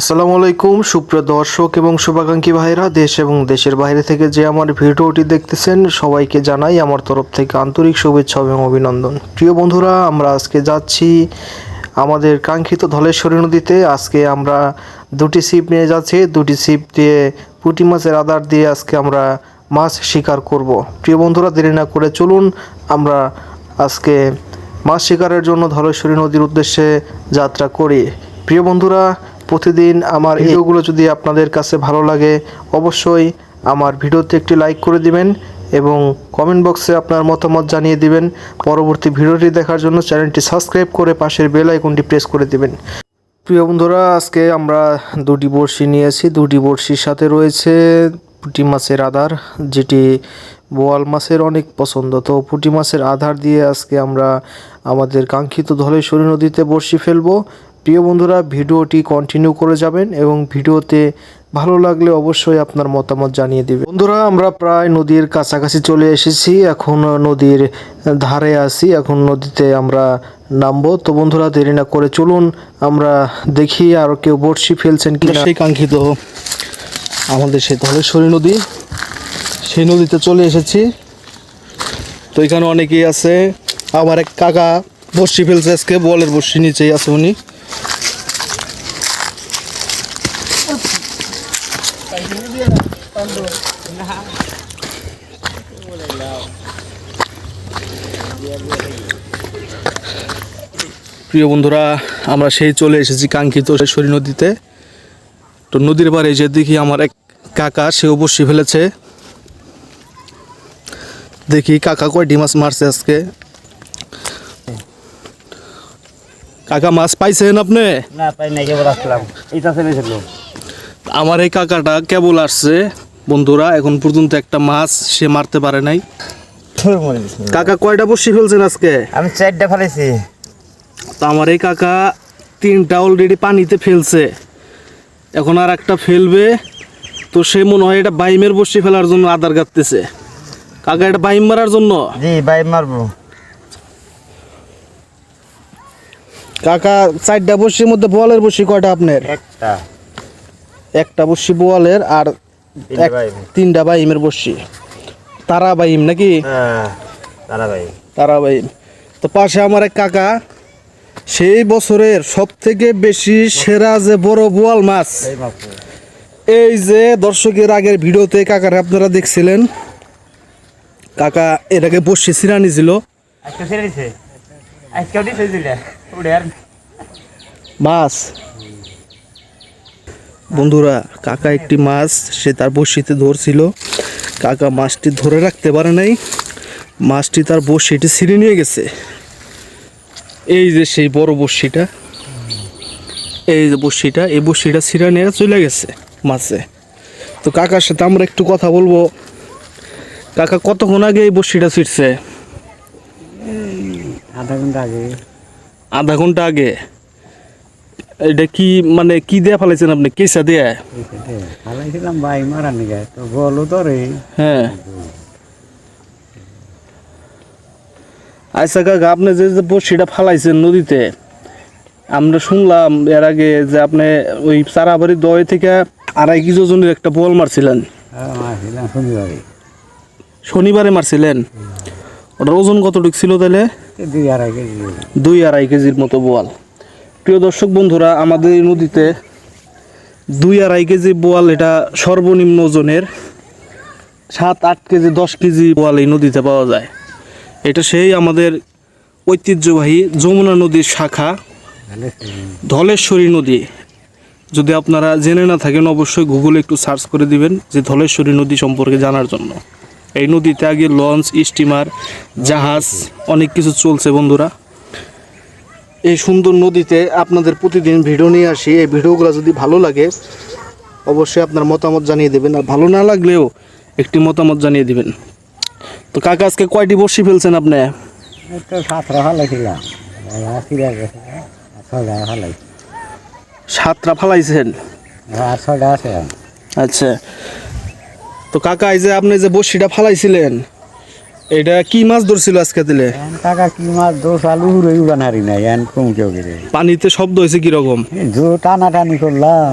আসসালামু আলাইকুম, সুপ্রিয় দর্শক এবং শুভাকাঙ্ক্ষী ভাইরা দেশ এবং দেশের বাইরে থেকে যে আমার ভিডিওটি দেখতেছেন, সবাইকে জানাই আমার তরফ থেকে আন্তরিক শুভেচ্ছা এবং অভিনন্দন। প্রিয় বন্ধুরা, আমরা আজকে যাচ্ছি আমাদের কাঙ্ক্ষিত ধলেশ্বরী নদীতে। আজকে আমরা দুটি ছিপ নিয়ে যাচ্ছি। দুটি ছিপ দিয়ে পুঁটি মাছের আদার দিয়ে আজকে আমরা মাছ শিকার করব। প্রিয় বন্ধুরা, দেরি না করে চলুন, আমরা আজকে মাছ শিকারের জন্য ধলেশ্বরী নদীর উদ্দেশ্যে যাত্রা করি। প্রিয় বন্ধুরা প্রতিদিন আমার ভিডিওগুলো যদি আপনাদের কাছে ভালো লাগে অবশ্যই আমার ভিডিওতে একটি লাইক করে দিবেন এবং কমেন্ট বক্সে আপনার মতামত জানিয়ে দিবেন। পরবর্তী ভিডিওটি দেখার জন্য চ্যানেলটি সাবস্ক্রাইব করে পাশের বেল আইকনটি প্রেস করে দিবেন। প্রিয় বন্ধুরা আজকে আমরা দুটি বড়শি নিয়েছি। দুটি বড়শির সাথে রয়েছে পুঁটি মাছের আধার যেটি বোয়াল মাছের অনেক পছন্দ। তো পুঁটি মাছের আধার দিয়ে আজকে আমরা আমাদের কাঙ্ক্ষিত ধলেশ্বরী নদীতে বড়শি ফেলব। প্রিয় বন্ধুরা, ভিডিওটি কন্টিনিউ করে যাবেন এবং ভিডিওতে ভালো লাগলে অবশ্যই আপনার মতামত জানিয়ে দিবেন। বন্ধুরা, আমরা প্রায় নদীর কাছাকাছি চলে এসেছি। এখন নদীর ধারে আসি এখন নদীতে আমরা নামবো। তো বন্ধুরা, দেরি না করে চলুন, আমরা দেখি আর কেউ বড়শি ফেলছেন কি সেই কাঙ্ক্ষিত আমাদের সেই ধলেশ্বরী নদী। সেই নদীতে চলে এসেছি। তো এখানে অনেকেই আছে। আমার এক কাকা বর্ষি ফেলছে আজকে, বলের বর্ষি নিচেই আছে উনি। প্রিয় বন্ধুরা, আমরা সেই চলে এসেছি কাঙ্ক্ষিত সরি নদীতে। তো নদীর পাড়ে এসে দেখি আমার এক কাকা, সেও বসি ফেলেছে। দেখি কাকা কয়টি মাছ মারছে আজকে। কাকা মাছ পাইছেন আপনি? না পাই নাই কেবল আসলাম। এইটা ছেড়েছিল আমার এই কাকাটা কেবল আসছে। বন্ধুরা এখন পর্যন্ত একটা মাছ সে মারতে পারে নাই। কাকা কয়টা বসি ফেলছেন আজকে? আমি চারটা ফেলেছি। তো আমার এই কাকা তিনটা অলরেডি পানিতে ফেলছে। এখন আর একটা ফেলবে। তো সে মনে হয় এটা বাইমের বসি ফেলার জন্য আদার কাটতেছে কাকা এটা বাইম মারার জন্য? জি বাই মারবো। কাকা চারটা বসির মধ্যে বলের বসি কয়টা আপনার? একটা। একটা বসি বোয়ালের আর তিনটা বাইম। বাইমের বসি। তারা বাইম নাকি? হ্যাঁ তারা বাইম তো পাশে আমার এক কাকা সেই বছরের সব থেকে বেশি সেরা যে বড় বোয়াল মাছ এই যে দর্শকের আগের ভিডিওতে কাকারে আপনারা দেখছিলেন কাকা এটাকে বসে সিরানি ছিল আজকে ছেড়ে দিছে? আজকে দিছে দিলে। উড়ে আর মাছ। বন্ধুরা কাকা একটি মাছ সে তার বড়শিতে ধরছিল। কাকা মাছটি ধরে রাখতে পারে নাই। মাছটি তার বড়শিটি ছিঁড়ে নিয়ে গেছে। এই যে সেই বড় বড়শিটা এই যে বড়শিটা এই বড়শিটা ছিঁড়ে নিয়ে চলে গেছে মাছে। তো কাকার সাথে আমরা একটু কথা বলব। কাকা কতক্ষণ আগে এই বড়শিটা ছিঁড়ছে? আধা ঘণ্টা আগে। আধা ঘণ্টা আগে? এটা কি মানে কি দেয়া ফেলাইছেন আপনি? কেসা দেয়া? ফালাইছিলাম বাই মারা নিগে। তো বলো তো রে হ্যাঁ। আচ্ছা কাকা আপনি যে বড়শিটা ফালাইছেন নদীতে আমরা শুনলাম এর আগে যে আপনি ওই চারাবাড়ি দয় থেকে আড়াই কেজি ওজনের একটা বল মারছিলেন। হ্যাঁ মারছিলাম শনিবারে শনিবারে মারছিলেন? ওটার ওজন কতটুকু ছিল তাহলে? দুই আড়াই কেজি দুই আড়াই কেজির মতো বোয়াল। প্রিয় দর্শক বন্ধুরা আমাদের এই নদীতে দুই আড়াই কেজি বোয়াল এটা সর্বনিম্ন ওজনের সাত আট কেজি দশ কেজি বোয়াল এই নদীতে পাওয়া যায়। এটা সেই আমাদের ঐতিহ্যবাহী যমুনা নদীর শাখা ধলেশ্বরী নদী। যদি আপনারা জেনে না থাকেন অবশ্যই গুগলে একটু সার্চ করে দিবেন যে ধলেশ্বরী নদী সম্পর্কে জানার জন্য। এই নদীতে আগে লঞ্চ স্টিমার জাহাজ অনেক কিছু চলছে বন্ধুরা। এই সুন্দর নদীতে আপনাদের প্রতিদিন ভিডিও নিয়ে আসি। এই ভিডিওগুলো যদি ভালো লাগে অবশ্যই আপনার মতামত জানিয়ে দেবেন। আর ভালো না লাগলেও একটি মতামত জানিয়ে দেবেন। তো কাকা আজকে কয়টি বর্ষি ফেলছেন আপনি? সাতটা সাতটা ফালাইছেন? আচ্ছা। তো কাকা এই যে আপনি যে বর্ষিটা ফালাইছিলেন এটা কি মাছ ধরছিল আজকে দিলে? কাকা কি মাছ দোষ আলু হুড়ে উড়ান হারি নাই এন কম কেউ গেলে পানিতে শব্দ হয়েছে কীরকম? জো টানা টানি করলাম।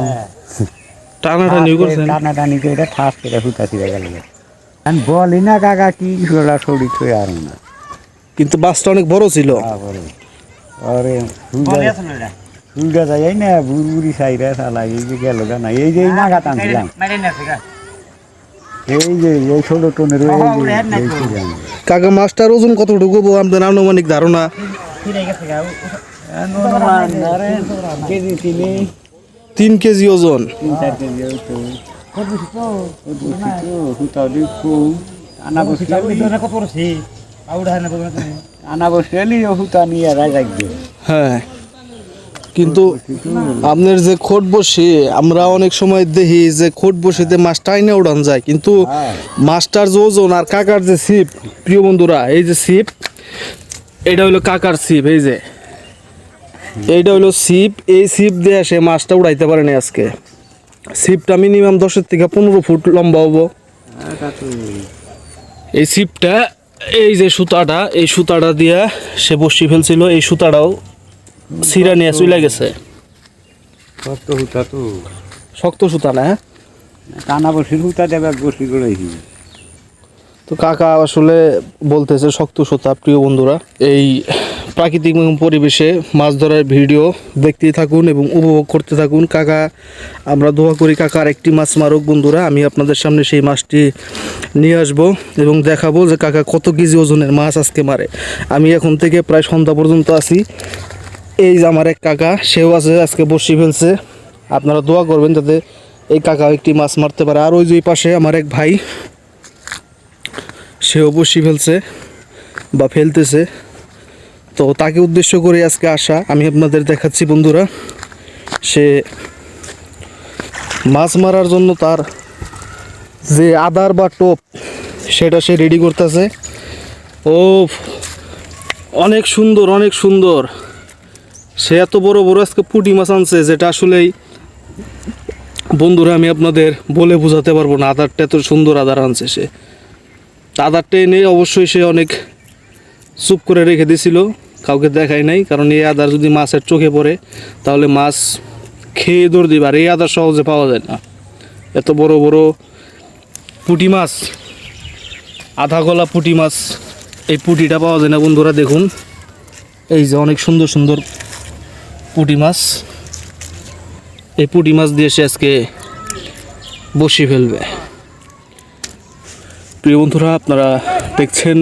টানাটানি করছেন? টানা টানি করে এটা ঠাস করে হুতা ছিঁড়ে গেল বলি না কাকা কি সোলা সরি থই আর না। কিন্তু মাছটা অনেক বড় ছিল। আরে সুলটা যাই না বুড়ি সাইরা শালা এই যে গেল না এই যে এই নাগা টানছিলাম এই যে এই ছোট টোনের। কাকা মাছটার ওজন কতটুকু হব? আপনার আনুমানিক ধারণা? তিনি তিন কেজি ওজন। আনা বসে কত করছি আউড়া না কত আনা বসে হুতা নিয়ে রাজা গিয়ে হ্যাঁ। কিন্তু আপনার যে খোট বসি, আমরা অনেক সময় দেখি যে খোট বসিতে মাছ টাইনে উড়ান যায়। কিন্তু। মাছটার যে ওজন আর কাকার যে ছিপ, প্রিয় বন্ধুরা, এই যে ছিপ, এটা হলো কাকার ছিপ, এই যে। এইটা হলো ছিপ, এই ছিপ দিয়ে সে মাছটা উড়াইতে পারেনি আজকে। ছিপটা মিনিমাম দশের থেকে পনেরো ফুট লম্বা হব। এই ছিপটা, এই যে সুতাটা, এই সুতাটা দিয়ে সে বসি ফেলছিল, এই সুতাটাও সিরা নিয়ে চলে গেছে। কত হুতা তো। শক্ত সুতা না হ্যাঁ? টানা বসির হুতা দেবে বসি করেছি তো কাকা আসলে বলতেছে শক্ত সুতা প্রিয় বন্ধুরা এই প্রাকৃতিক এবং পরিবেশে মাছ ধরার ভিডিও দেখতেই থাকুন এবং উপভোগ করতে থাকুন। কাকা আমরা দোয়া করি কাকা একটি মাছ মারুক বন্ধুরা আমি আপনাদের সামনে সেই মাছটি নিয়ে আসব এবং দেখাবো যে কাকা কত কেজি ওজনের মাছ আজকে মারে। আমি এখন থেকে প্রায় সন্ধ্যা পর্যন্ত আছি। এই যে আমার এক কাকা, সেও আছে, আজকে বসি ফেলছে। আপনারা দোয়া করবেন যাতে এই কাকা একটি মাছ মারতে পারে। আর ওই যে পাশে আমার এক ভাই, সেও বসি ফেলছে বা ফেলতেছে। তো তাকে উদ্দেশ্য করে আজকে আসা, আমি আপনাদের দেখাচ্ছি বন্ধুরা। সে মাছ মারার জন্য তার যে আদার বা টোপ, সেটা সে রেডি করতেছে। ও অনেক সুন্দর অনেক সুন্দর। সে এত বড় বড় আজকে পুঁটি মাছ আনছে যেটা আসলেই, বন্ধুরা আমি আপনাদের বলে বোঝাতে পারব না, আদারটা এত সুন্দর আদার আনছে সে। আদারটা এনে অবশ্যই সে অনেক চুপ করে রেখে দিছিল কাউকে দেখাই নাই, কারণ এই আদার যদি মাছের চোখে পড়ে, তাহলে মাছ খেয়ে দৌড় দিবে, আর এই আদার সহজে পাওয়া যায় না। এত বড় বড় পুঁটি মাছ, আধা গলা পুঁটি মাছ, এই পুঁটিটা পাওয়া যায় না, বন্ধুরা দেখুন। এই যে অনেক সুন্দর সুন্দর পুঁটি মাছ। এই পুঁটি মাছ দিয়ে সে আজকে বসি ফেলবে। প্রিয় বন্ধুরা, আপনারা দেখছেন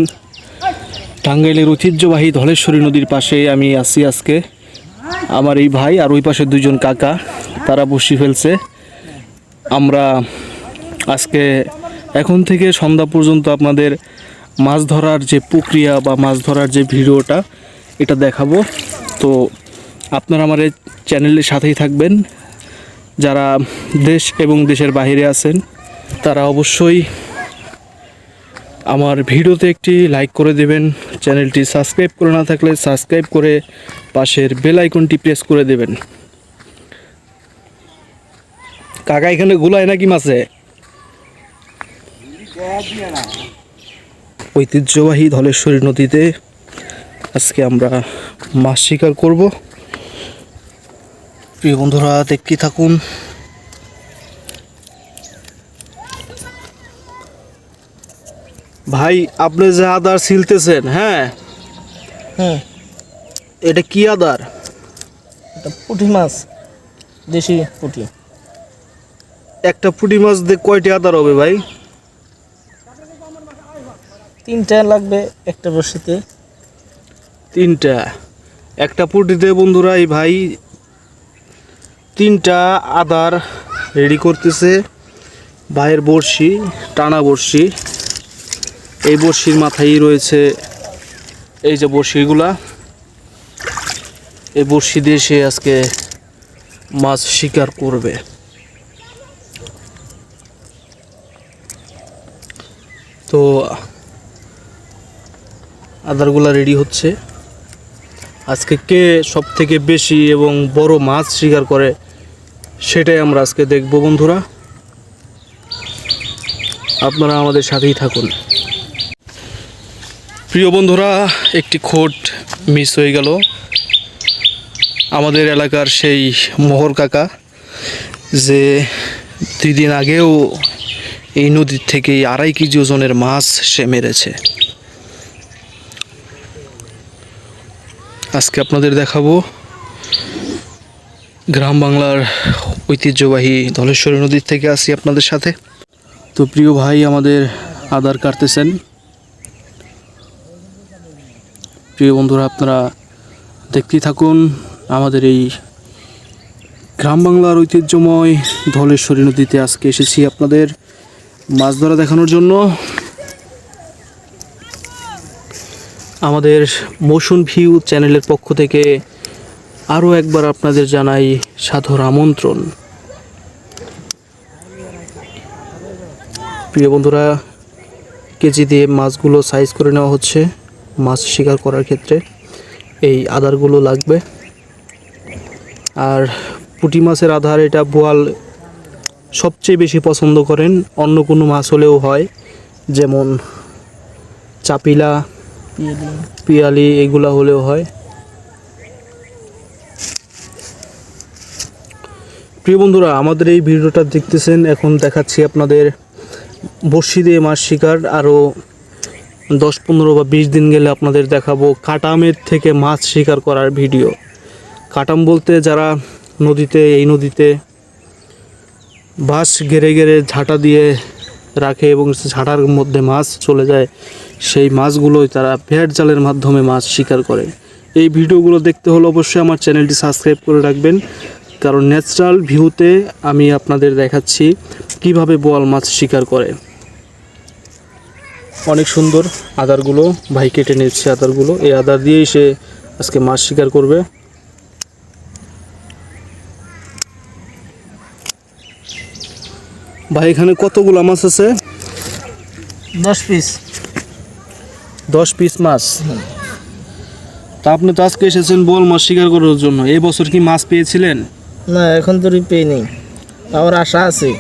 টাঙ্গাইলের ঐতিহ্যবাহী ধলেশ্বরী নদীর পাশে আমি আছি আজকে। আমার এই ভাই আর ওই পাশে দুজন কাকা, তারা বসি ফেলছে। আমরা আজকে এখন থেকে সন্ধ্যা পর্যন্ত আপনাদের মাছ ধরার যে প্রক্রিয়া বা মাছ ধরার যে ভিডিওটা, এটা দেখাবো। তো আপনারা আমার এই চ্যানেলের সাথেই থাকবেন। যারা দেশ এবং দেশের বাইরে আছেন, তারা অবশ্যই আমার ভিডিওতে একটি লাইক করে দেবেন। চ্যানেলটি সাবস্ক্রাইব করে না থাকলে সাবস্ক্রাইব করে পাশের বেল আইকনটি প্রেস করে দেবেন। কাকা, এখানে গুলায় নাকি মাছে? ঐতিহ্যবাহী ধলেশ্বরী নদীতে আজকে আমরা মাছ শিকার করব। প্রিয় বন্ধুরা দেখতে থাকুন। ভাই আপনি যে আদার ছিলতেছেন হ্যাঁ? হ্যাঁ। এটা কি আদার? এটা পুঁটি মাছ দেশি পুঁটি। একটা পুঁটি মাছ দিয়ে কয়টি আদার হবে ভাই? তিনটা লাগবে একটা বড়শিতে তিনটা। একটা পুঁটিতে বন্ধুরা এই ভাই তিনটা আদার রেডি করতেছে। ভাইয়ের বড়শি, টানা বড়শি। এই বড়শির মাথায় রয়েছে এই যে বড়শিগুলা। এই বড়শি দিয়ে সে আজকে মাছ শিকার করবে। তো আদারগুলা রেডি হচ্ছে। আজকে কে সব থেকে বেশি এবং বড় মাছ শিকার করে সেটাই আমরা আজকে দেখব, বন্ধুরা। আপনারা আমাদের সাথেই থাকুন। প্রিয় বন্ধুরা, একটি খোট মিস হয়ে গেল। আমাদের এলাকার সেই মোহর কাকা, যে দুই দিন আগেও এই নদীর থেকে আড়াই কেজি ওজনের মাছ সে মেরেছে। আজকে আপনাদের দেখাবো গ্রাম বাংলার ঐতিহ্যবাহী ধলেশ্বরী নদীর থেকে আসি আপনাদের সাথে। তো প্রিয় ভাই, আমাদের আদার কাটতেছেন। প্রিয় বন্ধুরা, আপনারা দেখতেই থাকুন আমাদের এই গ্রাম বাংলার ঐতিহ্যময় ধলেশ্বরী নদীতে আজকে এসেছি আপনাদের মাছ ধরা দেখানোর জন্য। আমাদের মৌসুম ভিউ চ্যানেলের পক্ষ থেকে আরও একবার আপনাদের জানাই সাধুর আমন্ত্রণ। প্রিয় বন্ধুরা, কেজি দিয়ে মাছগুলো সাইজ করে নেওয়া হচ্ছে। মাছ শিকার করার ক্ষেত্রে এই আধারগুলো লাগবে। আর পুঁটি মাছের আধার, এটা বোয়াল সবচেয়ে বেশি পছন্দ করেন। অন্য কোনো মাছ হলেও হয়, যেমন চাপিলা পিয়ালি, এগুলা হলেও হয়। প্রিয় বন্ধুরা, আমাদের এই ভিডিওটা দেখতেছেন, এখন দেখাচ্ছি আপনাদের বড়শি দিয়ে মাছ শিকার আরও দশ পনেরো বা বিশ দিন গেলে আপনাদের দেখাবো কাটামের থেকে মাছ শিকার করার ভিডিও। কাটাম বলতে যারা নদীতে, এই নদীতে বাঁশ গেড়ে গেড়ে ঝাঁটা দিয়ে রাখে এবং ঝাঁটার মধ্যে মাছ চলে যায়, সেই মাছগুলোই তারা ভেট জালের মাধ্যমে মাছ শিকার করে। এই ভিডিওগুলো দেখতে হলে অবশ্যই আমার চ্যানেলটি সাবস্ক্রাইব করে রাখবেন। কারণ ন্যাচারাল ভিউতে আমি আপনাদের দেখাচ্ছি কীভাবে বোয়াল মাছ শিকার করে। অনেক সুন্দর আদারগুলো ভাই কেটে নিচ্ছে আদারগুলো। এই আদার দিয়েই সে আজকে মাছ শিকার করবে। ভাই এখানে কতগুলো মাছ আছে? দশ পিস। দশ পিস মাছ? তা আপনি তো আজকে এসেছেন বোয়াল মাছ শিকার করার জন্য। এই বছর কি মাছ পেয়েছিলেন? না, এখন তো পেয়ে নেই। আমার আশা আছে।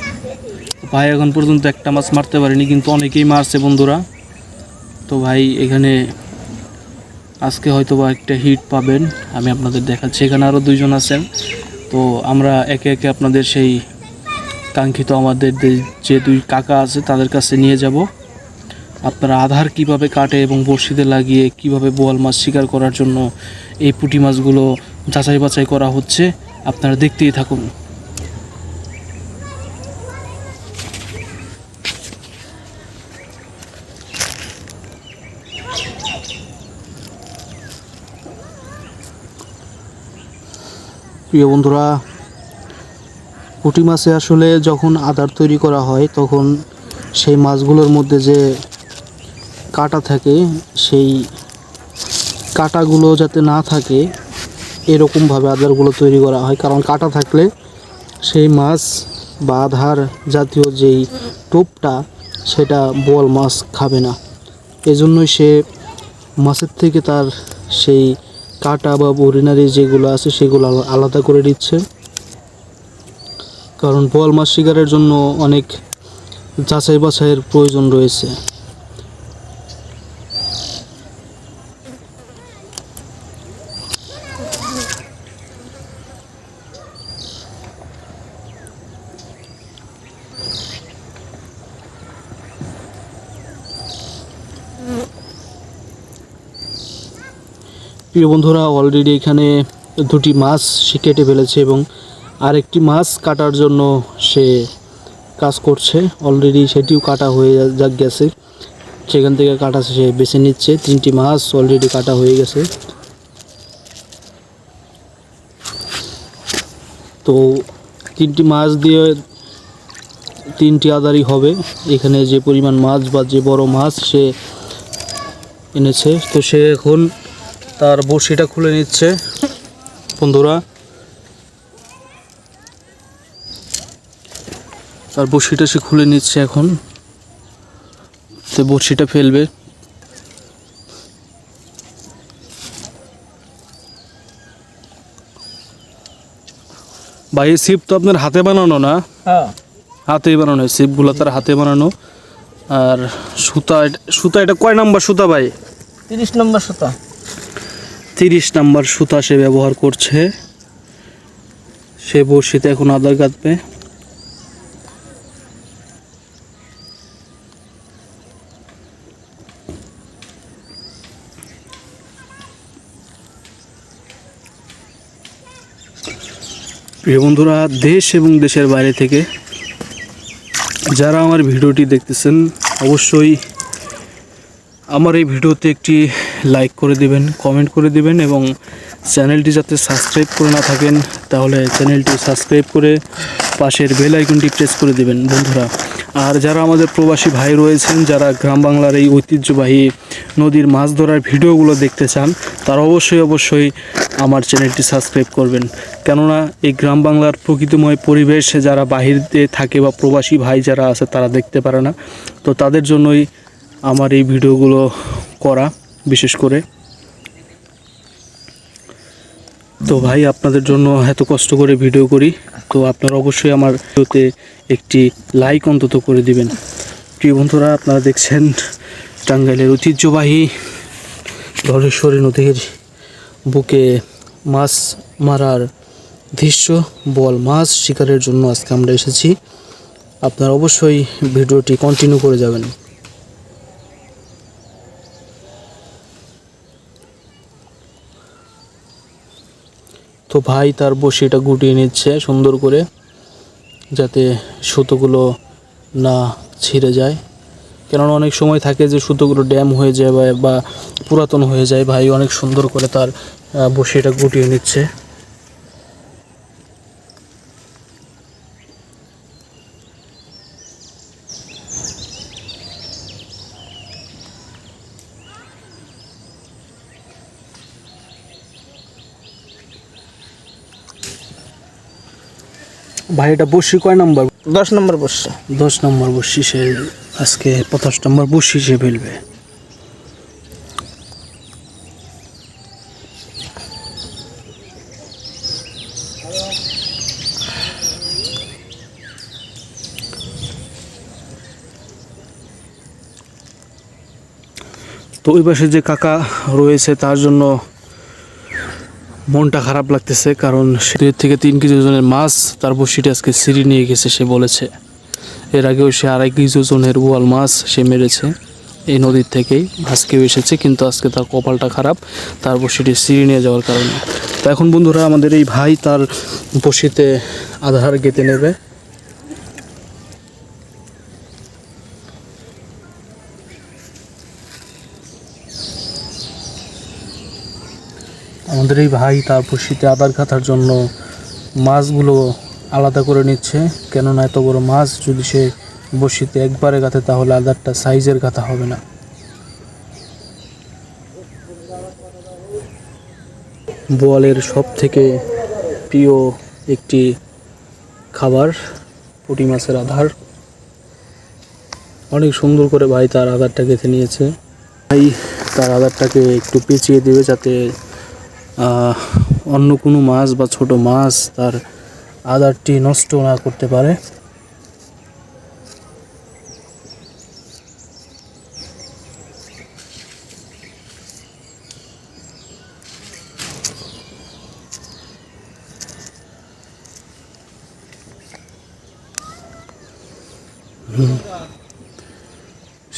ভাই, এখন পর্যন্ত একটা মাছ মারতে পারিনি, কিন্তু অনেকেই মারছে বন্ধুরা। তো ভাই, এখানে আজকে হয়তো বা একটা হিট পাবেন, আমি আপনাদের দেখাচ্ছি। এখানে আরও দুইজন আছেন। তো আমরা একে একে আপনাদের সেই কাঙ্ক্ষিত আমাদের যে- যে দুই কাকা আছে, তাদের কাছে নিয়ে যাব। আপনারা আধার কীভাবে কাটে এবং বড়শিতে লাগিয়ে কীভাবে বোয়াল মাছ শিকার করার জন্য এই পুঁটি মাছগুলো যাচাই বাছাই করা হচ্ছে আপনারা দেখতেই থাকুন। প্রিয় বন্ধুরা, পুঁটি মাছে আসলে যখন আদার তৈরি করা হয়, তখন সেই মাছগুলোর মধ্যে যে কাটা থাকে, সেই কাটাগুলো যাতে না থাকে এরকমভাবে আদারগুলো তৈরি করা হয়। কারণ কাটা থাকলে সেই মাছ বা আধার জাতীয় যেই টোপটা, সেটা বল মাছ খাবে না। এজন্যই সে মাছের থেকে তার সেই কাটা বা বরিনারি যেগুলো আছে, সেগুলো আলা- আলাদা করে দিচ্ছে কারণ বল মাছ শিকারের জন্য অনেক যাচাই বাছাইয়ের প্রয়োজন রয়েছে। প্রিয় বন্ধুরা অলরেডি এখানে দুটি মাছ সে কেটে ফেলেছে এবং আরেকটি মাছ কাটার জন্য সে কাজ করছে। অলরেডি সেটিও কাটা হয়ে যা- গেছে। সেখান থেকে কাটা সে বেছে নিচ্ছে। তিনটি মাছ অলরেডি কাটা হয়ে গেছে। তো তিনটি মাছ দিয়ে তিনটি আদারই হবে। এখানে যে পরিমাণ মাছ বা যে বড় মাছ সে এনেছে। তো সে এখন তার বড়শিটা খুলে নিচ্ছে বন্ধুরা। তার বড়শিটা সে খুলে নিচ্ছে এখন। সে বড়শিটা ফেলবে। ভাই এই ছিপ তো আপনার হাতে বানানো না? হ্যাঁ। হাতেই বানানো ছিপগুলো তার হাতে বানানো। আর সুতা সুতা এটা কয় নাম্বার সুতা ভাই? তিরিশ নম্বর সুতা। তিরিশ নাম্বার সুতা সে ব্যবহার করছে। সে বড়শিতে এখন আদার কাটবে প্রিয় বন্ধুরা, দেশ এবং দেশের বাইরে থেকে যারা আমার ভিডিওটি দেখতেছেন, অবশ্যই আমার এই ভিডিওতে একটি লাইক করে দিবেন কমেন্ট করে দিবেন এবং চ্যানেলটি যাতে সাবস্ক্রাইব করে না থাকেন, তাহলে চ্যানেলটি সাবস্ক্রাইব করে পাশের বেল আইকনটি প্রেস করে দিবেন, বন্ধুরা। আর যারা আমাদের প্রবাসী ভাই রয়েছেন, যারা গ্রাম বাংলার এই ঐতিহ্যবাহী নদীর মাছ ধরার ভিডিওগুলো দেখতে চান, তারা অবশ্যই অবশ্যই আমার চ্যানেলটি সাবস্ক্রাইব করবেন। কেননা এই গ্রাম বাংলার প্রকৃতিময় পরিবেশে, যারা বাহিরে থাকে বা প্রবাসী ভাই যারা আছে, তারা দেখতে পারে না। তো তাদের জন্যই আমার এই ভিডিওগুলো করা। বিশেষ করে। তো ভাই, আপনাদের জন্য এত কষ্ট করে ভিডিও করি, তো আপনারা অবশ্যই আমার ভিডিওতে একটি লাইক অন্তত করে দিবেন। প্রিয় বন্ধুরা, আপনারা দেখছেন টাঙ্গাইলের ঐতিহ্যবাহী ধলেশ্বরী নদীর বুকে মাছ মারার দৃশ্য বল মাছ শিকারের জন্য আজকে আমরা এসেছি। আপনারা অবশ্যই ভিডিওটি কন্টিনিউ করে যাবেন। তো ভাই তার বসিটা গুটিয়ে নিচ্ছে সুন্দর করে, যাতে সুতোগুলো না ছিঁড়ে যায়। কেননা অনেক সময় থাকে যে সুতোগুলো ড্যাম হয়ে যায় বা পুরাতন হয়ে যায়। ভাই অনেক সুন্দর করে তার বসিটা গুটিয়ে নিচ্ছে। ভাই এটা বসি কয় নম্বর? দশ নম্বর বসছে দশ নম্বর বসি সে আজকে পঞ্চাশ নম্বর বসি সে ফেলবে। তো ওই পাশে যে কাকা রয়েছে তার জন্য মনটা খারাপ লাগতেছে কারণ দুই থেকে তিন কেজি ওজনের মাছ তারপর সেটি আজকে সিঁড়ি নিয়ে গেছে, সে বলেছে। এর আগেও সে আড়াই কেজি ওজনের বোয়াল মাছ সে মেরেছে এই নদীর থেকেই, আজকেও এসেছে, কিন্তু আজকে তার কপালটা খারাপ, তার বসিটি সিঁড়ি নিয়ে যাওয়ার কারণে। তো এখন বন্ধুরা, আমাদের এই ভাই তার বসিতে আধার গেতে নেবে। আমাদের এই ভাই, তার বসিতে আদার কাটার জন্য মাছগুলো আলাদা করে নিচ্ছে। কেননা এত বড় মাছ, যদি সে বসিতে একবারে গাঁথে, তাহলে আদারটা সাইজের গাঁথা হবে না। বোয়ালের সব থেকে প্রিয় একটি খাবার পুঁটি মাছের আধার। অনেক সুন্দর করে ভাই তার আধারটা গেঁথে নিয়েছে। ভাই, তার আধারটাকে একটু পেঁচিয়ে দেবে যাতে অন্য কোনো মাছ বা ছোট মাছ তার আদারটি নষ্ট না করতে পারে।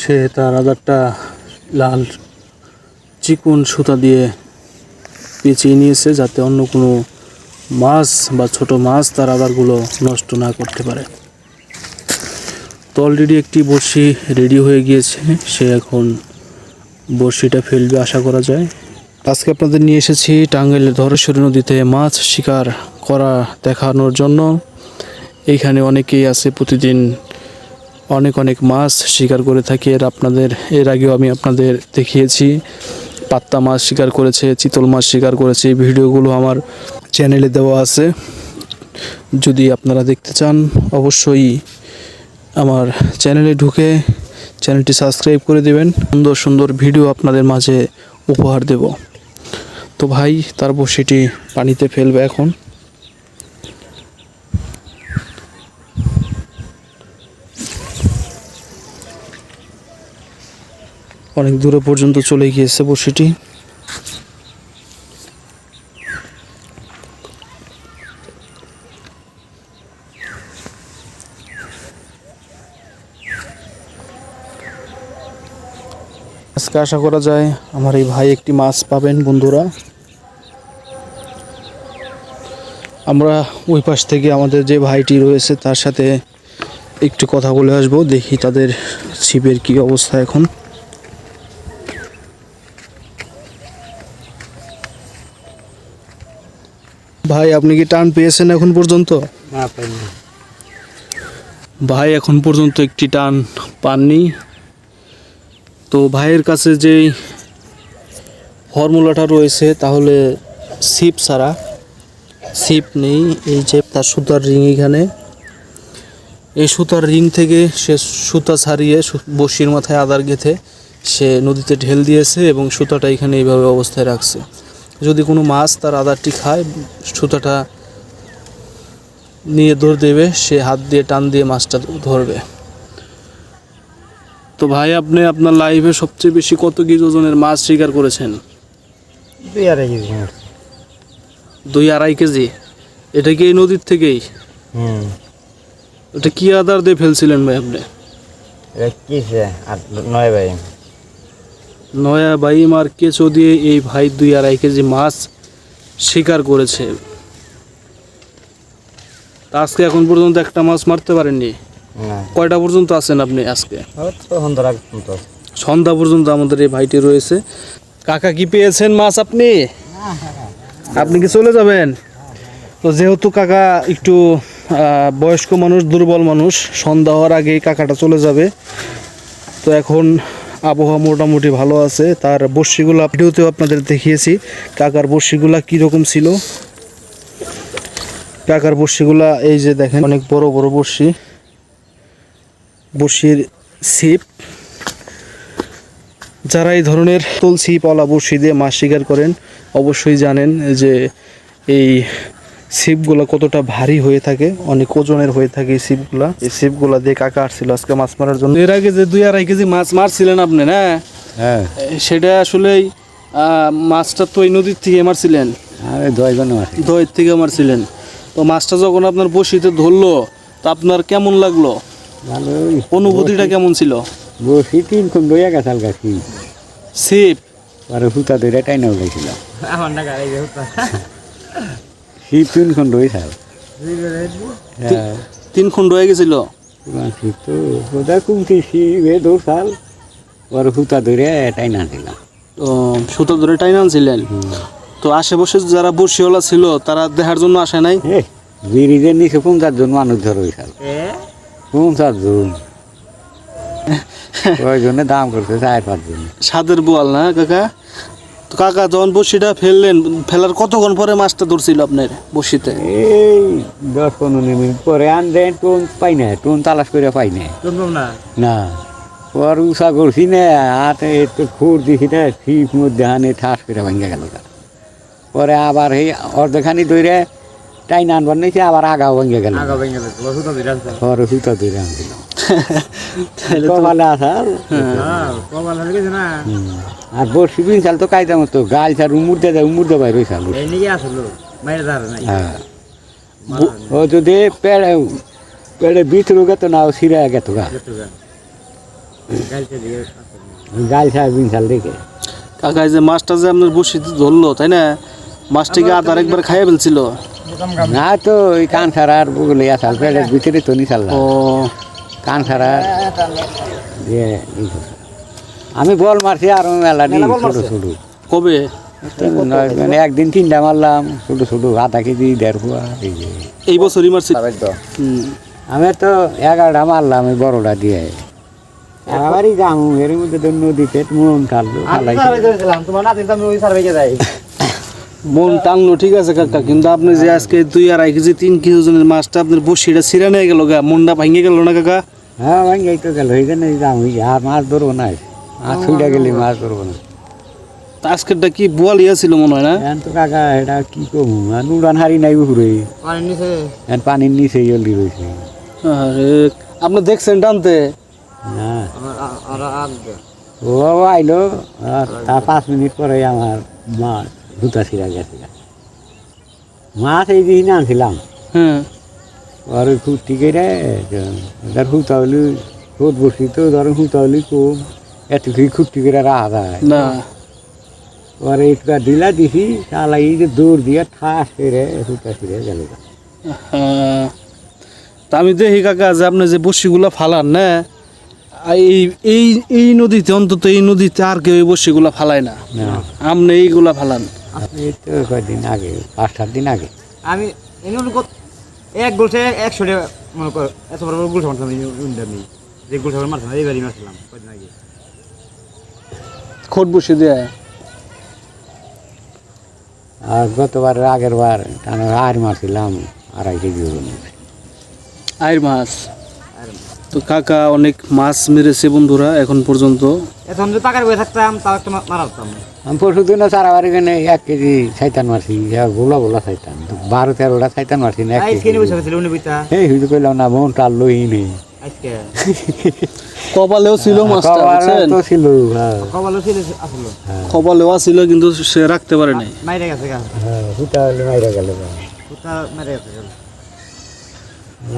সে তার আদারটা লাল চিকন সুতা দিয়ে পেঁচিয়ে নিয়েছে যাতে অন্য কোনো মাছ বা ছোট মাছ তার আদারগুলো নষ্ট না করতে পারে। তো অলরেডি একটি বড়শি রেডি হয়ে গিয়েছে। সে এখন বড়শিটা ফেলবে আশা করা যায়। আজকে আপনাদের নিয়ে এসেছি টাঙ্গাইলের ধরেশ্বরী নদীতে মাছ শিকার করা দেখানোর জন্য। এইখানে অনেকেই আছে, প্রতিদিন অনেক অনেক মাছ শিকার করে থাকে। এর আপনাদের, এর আগেও আমি আপনাদের দেখিয়েছি। পাত্তা মাছ শিকার করেছে, চিতল মাছ শিকার করেছে, এই ভিডিওগুলো আমার চ্যানেলে দেওয়া আছে। যদি আপনারা দেখতে চান, অবশ্যই আমার চ্যানেলে ঢুকে চ্যানেলটি সাবস্ক্রাইব করে দেবেন। সুন্দর সুন্দর ভিডিও আপনাদের মাঝে উপহার দেব। তো ভাই তারপর সেটি পানিতে ফেলবে এখন। অনেক দূরে পর্যন্ত চলে গিয়েছে বড়শিটি আজকে আশা করা যায় আমার এই ভাই একটি মাছ পাবেন, বন্ধুরা। আমরা ওই পাশ থেকে আমাদের যে ভাইটি রয়েছে, তার সাথে একটু কথা বলে আসব, দেখি তাদের ছিপের কি অবস্থা এখন। ভাই আপনি কি টান পেয়েছেন এখন পর্যন্ত? ভাই এখন পর্যন্ত একটি টান পাননি। তো ভাইয়ের কাছে যেই ফর্মুলাটা রয়েছে তাহলে সিপ ছাড়া সিপ নেই। এই যে তার সুতার রিং এখানে। এই সুতার রিং থেকে সে সুতা ছাড়িয়ে বড়শির মাথায় আদার গেঁথে সে নদীতে ঢেল দিয়েছে এবং সুতাটা এখানে এইভাবে অবস্থায় রাখছে। যদি কোনো মাছ তার আদারটি খায় সুতাটা নিয়ে দৌড় দেবে সে হাত দিয়ে টান দিয়ে মাছটা ধরবে। তো ভাই আপনি আপনার লাইফে সবচেয়ে বেশি কত কেজি ওজনের মাছ শিকার করেছেন? দুই আড়াই কেজি দুই আড়াই কেজি? এটা কি এই নদীর থেকেই? হুম। এটা কি আদার দিয়ে ফেলছিলেন ভাই আপনি? নয় ভাই। নয়া বাইম আর কেঁচো দিয়ে এই ভাই দুই আড়াই কেজি মাছ শিকার করেছে। তা আজকে এখন পর্যন্ত একটা মাছ মারতে পারেননি। কয়টা পর্যন্ত আছেন আপনি আজকে? সন্ধ্যা পর্যন্ত আমাদের এই ভাইটি রয়েছে। কাকা কি পেয়েছেন মাছ আপনি? আপনি কি চলে যাবেন? তো যেহেতু কাকা একটু বয়স্ক মানুষ দুর্বল মানুষ সন্ধ্যা হওয়ার আগেই কাকাটা চলে যাবে। তো এখন আবহাওয়া মোটামুটি ভালো আছে। তার বর্ষিগুলো ভিডিওতেও আপনাদের দেখিয়েছি। কাকার বর্ষিগুলা কীরকম ছিল? কাকার বর্ষিগুলা এই যে দেখেন, অনেক বড় বড় বর্ষি। বর্ষির ছিপ। যারা এই ধরনের তুলসি পলা বড়শি দিয়ে মাছ শিকার করেন, অবশ্যই জানেন যে এই ছিপগুলো কতটা ভারী হয়ে থাকে অনেক ওজনের হয়ে থাকে এই ছিপগুলা। এই ছিপগুলা দিয়ে কাকা আসছিল আজকে মাছ মারার জন্য। এর আগে যে দুই আড়াই কেজি মাছ মারছিলেন আপনি না? হ্যাঁ। সেটা আসলেই মাছটা তো এই নদীর থেকে মারছিলেন? জন দয়ের থেকে মারছিলেন। তো মাছটা যখন আপনার বসিতে ধরলো তা আপনার কেমন লাগল? ভালো। অনুভূতিটা কেমন ছিল? বসি তিন খুন লইয়া গেছাল গাছি ছিপ। আর হুতা ধরে টাইনা উঠাইছিল আমার না গাড়ি শিব তিন খুন রয়েছাল হ্যাঁ তিন খণ্ড হয়ে গেছিল। তো বোধা কুমটি শিবে দৌড়াল আর হুতা ধরে টাইনা দিলাম ও, সুতো ধরে টাইন আনছিলেন। তো আশেপাশে যারা বসিওয়ালা ছিল তারা দেখার জন্য আসে নাই? ব্রিজের নিচে পঞ্চাশ জন মানুষ ধরে হয়েছাল পঞ্চাশ জন। কয়জনে দাম করছে চার পাঁচ জন। সাদের বোয়াল না কাকা? কাকা যখন বসিটা ফেললেন ফেলার কতক্ষণ পরে মাছটা ধরছিল আপনার বসিতে এই দশ পনেরো মিনিট পরে আনলেন টোন পাই না টোন তালাশ করে পাই না। না? না পর উষা করছি না হাতে একটু খুর দিছি না ছিপ মধ্যে হানে ঠাস করে ভাঙ্গা গেল পরে আবার এই অর্ধখানি দইরে টাইন আনবার নিয়েছে আবার আগাও ভাঙ্গা গেল আগা ভেঙে গেছে বসুন দিলাম পরে কপালে হ্যাঁ কমাল হয়ে আর বর্ষি বিন চাল তো কায়দা মতো গাল ছাড় উমুর দে উমুর দে বাইরে চাল হ্যাঁ। ও যদি পেড়ে পেড়ে ভিতরে গেত না ও সিরা গেত গা। গাল ছাড় বিন চাল দেখে। কাকা যে মাছটা যে আপনার বসিতে ধরলো তাই না? মাছটিকে আদার একবার খাইয়ে ফেলছিল? না তো ওই কান ছাড়া আর বলে আসাল পেড়ের ভিতরে তো নিশাল ও। কান ছাড়া যে আমি বল মারছি আর মেলা দিন ছোটো ছোটো। কবে? মানে একদিন তিনটা মারলাম ছোটো ছোটো আধা কেজি দেড় পোয়া এই যে। এই বছরই মারছি? আমি তো এগারোটা মারলাম এই বড়োটা দিয়ে। আবারই যাম এর মধ্যে তো নদীতে মন টানলো ওই মন টানলো ঠিক আছে কাকা কিন্তু আপনি যে আজকে দুই আড়াই কেজি তিন কেজি ওজনের মাছটা আপনার বসিটা ছিঁড়ে নিয়ে গেল গা মনটা ভাঙে গেল না কাকা? হ্যাঁ ভাঙ্গে তো গেল। এই জন্য যাম আর মাছ ধরবো না। আর ছুটে গেলে মাছ ধরবো না। আজকেরটা কি বোয়াল ইয়া ছিল মনে হয় না? এখন তো কাকা এটা কি কমু? আর নুড়ান হারি নাই উপরে পানির নিচে। এখন পানির নিচে জলদি রয়েছে। আরে আপনি দেখছেন টানতে? না। ও আইলো। তার পাঁচ মিনিট পরে আমার মা দুটা ছিঁড়া গেছে। মাছ এই দিন আনছিলাম। হ্যাঁ। আর ফুটি করে ধর হুতাউলি রোদ বসি তো ধর হুতাউলি কম এতটুকু খুঁটি করে রাখা যায় না পরে একটু দিলা দিছি তাহলে এই যে দৌড় দিয়ে ঠাস করে হুতা ছিঁড়ে গেল হ্যাঁ। তা আমি দেখি কাকা যে আপনি যে বসিগুলা ফালান না এই এই এই নদীতে অন্তত এই নদীতে আর কেউ এই বসিগুলা ফালায় না না আপনি এইগুলা ফালান এই তো কয়েকদিন আগে পাঁচ সাত দিন আগে আমি এক গোলসে একশো টাকা মনে কর এত বড় বড় গোলসা মারতাম আমি যে গোলসা মারতাম এইবারই মারছিলাম কদিন আগে। খোট বসে দেয়। আর গতবার আগের বার টানা আর মারছিলাম আড়াই কেজি ওজন। আয়ের মাছ। তো কাকা অনেক মাছ মেরেছে বন্ধুরা এখন পর্যন্ত। এখন যে পাকার বয়ে থাকতাম তাও একটা মারা হতাম। আমি পরশু দিন সারা বাড়ি কেনে এক কেজি ছাইতান মারছি গোলা গোলা ছাইতান। বারো তেরোটা ছাইতান মারছি না এই হুইজ কইলাম না বোন টাল লই নেই। আজকে কপালেও ছিল তো ছিল হ্যাঁ। কবালো ছিল আসলো। কপালেও ছিল কিন্তু সে রাখতে পারে নাই। মাইরে গেছে হ্যাঁ মাইরা গেল মাইরে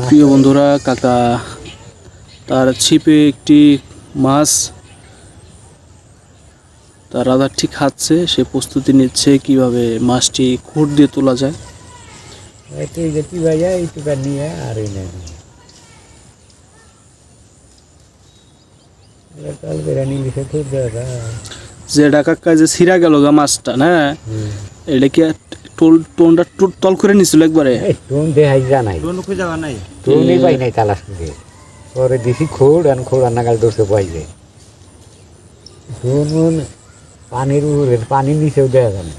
প্রিয় বন্ধুরা কাকা তার ছিপে একটি মাছ তার রাধার ঠিক খাচ্ছে সে প্রস্তুতি নিচ্ছে কীভাবে মাছটি খুঁট দিয়ে তোলা যায়। যে কি ভাইয়া এই নিয়ে আর দেখা যে ডাকাক্কা যে ছিঁড়া গেল গা মাছটা না? এটা কি টোল টোনটা তল করে নিছিল একবারে? টোন দেখাই জানাই। কোন খুঁজে যাওয়া নাই টোনই পাই নাই তালাশ করে। পরে দিছি খোড় আর খোড় আর নাগাল দোষে পাই যায়। টোন পানির উপরে পানির নিচেও দেখা না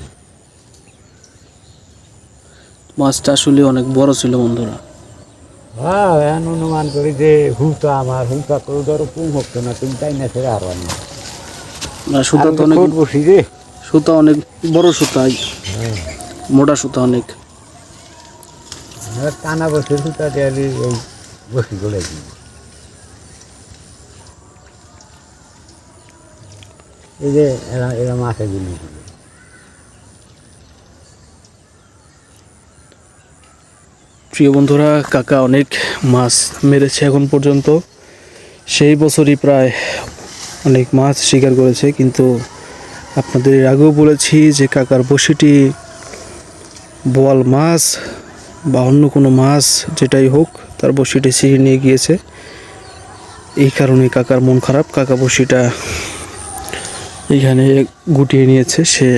মাছটা আসলে অনেক বড় ছিল বন্ধুরা। হ্যাঁ এখন অনুমান করি যে হুতা আমার হুতা করে ধরো পুং হতো না তুমি তাই না সেটা আর না। সুতা তো অনেক বসি রে? সুতা অনেক বড় সুতা মোটা সুতা অনেক। টানা বসে হুতা দেয়ালি ওই বসি গলে দিই এই যে এরা এরা প্রিয় বন্ধুরা, কাকা অনেক মাছ মেরেছে এখন পর্যন্ত। সেই বছরই প্রায় অনেক মাছ শিকার করেছে, কিন্তু আপনাদের আগেও বলেছি যে কাকার বসিটি বোয়াল মাছ বা অন্য কোনো মাছ যেটাই হোক, তার বসিটি ছিঁড়ে নিয়ে গিয়েছে। এই কারণে কাকার মন খারাপ, কাকা বসিটা এইখানে গুটিয়ে নিয়েছে সে,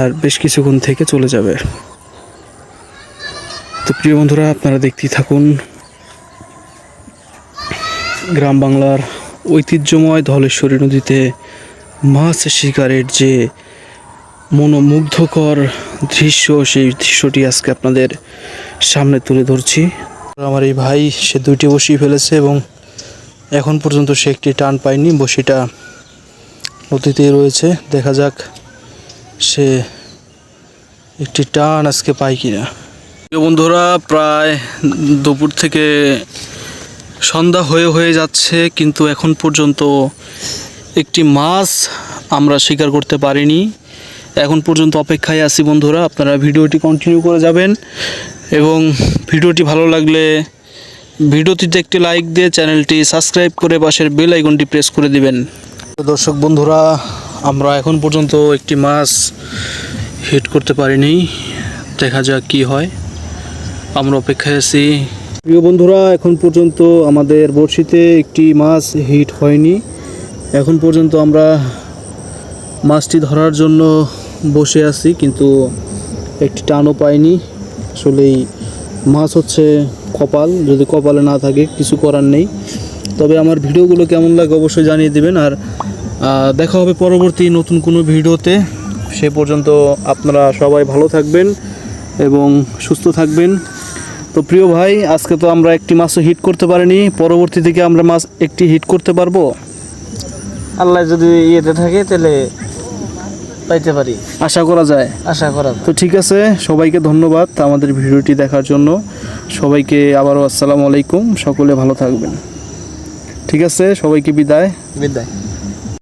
আর বেশ কিছুক্ষণ থেকে চলে যাবে। তো প্রিয় বন্ধুরা, আপনারা দেখতেই থাকুন। গ্রাম বাংলার ঐতিহ্যময় ধলেশ্বরী নদীতে মাছ শিকারের যে মনোমুগ্ধকর দৃশ্য, সেই দৃশ্যটি আজকে আপনাদের সামনে তুলে ধরছি। আমার এই ভাই, সে দুইটি বসি ফেলেছে এবং এখন পর্যন্ত সে একটি টান পায়নি। বসিটা নদীতেই রয়েছে, দেখা যাক সে একটি টান আজকে পায় কিনা। বন্ধুরা, প্রায় দুপুর থেকে সন্ধ্যা হয়ে হয়ে যাচ্ছে, কিন্তু এখন পর্যন্ত একটি মাছ আমরা শিকার করতে পারিনি। এখন পর্যন্ত অপেক্ষায় আছি বন্ধুরা, আপনারা ভিডিওটি কন্টিনিউ করে যাবেন এবং ভিডিওটি ভালো লাগলে ভিডিওটিতে একটি লাইক দিয়ে চ্যানেলটি সাবস্ক্রাইব করে পাশের বেল আইকনটি প্রেস করে দিবেন। দর্শক বন্ধুরা, আমরা এখন পর্যন্ত একটি মাছ হিট করতে পারিনি। দেখা যাক কি হয়। আমরা অপেক্ষায় আছি। প্রিয় বন্ধুরা, এখন পর্যন্ত আমাদের বড়শিতে একটি মাছ হিট হয়নি। এখন পর্যন্ত আমরা মাছটি ধরার জন্য বসে আছি, কিন্তু একটি টানও পাইনি। আসলেই মাছ হচ্ছে কপাল। যদি কপালে না থাকে, কিছু করার নেই। তবে আমার ভিডিওগুলো কেমন লাগে অবশ্যই জানিয়ে দেবেন। আর দেখা হবে পরবর্তী নতুন কোনো ভিডিওতে। সে পর্যন্ত আপনারা সবাই ভালো থাকবেন এবং সুস্থ থাকবেন। তো প্রিয় ভাই আজকে তো আমরা একটি মাছও হিট করতে পারিনি। পরবর্তী থেকে আমরা মাছ একটি হিট করতে পারব? আল্লাহ যদি ইয়েতে থাকে তাহলে পাইতে পারি। আশা করা যায়। আশা করা তো ঠিক আছে সবাইকে ধন্যবাদ আমাদের ভিডিওটি দেখার জন্য। সবাইকে আবারও আসসালামু আলাইকুম। সকলে ভালো থাকবেন। ঠিক আছে? সবাইকে বিদায়। বিদায়।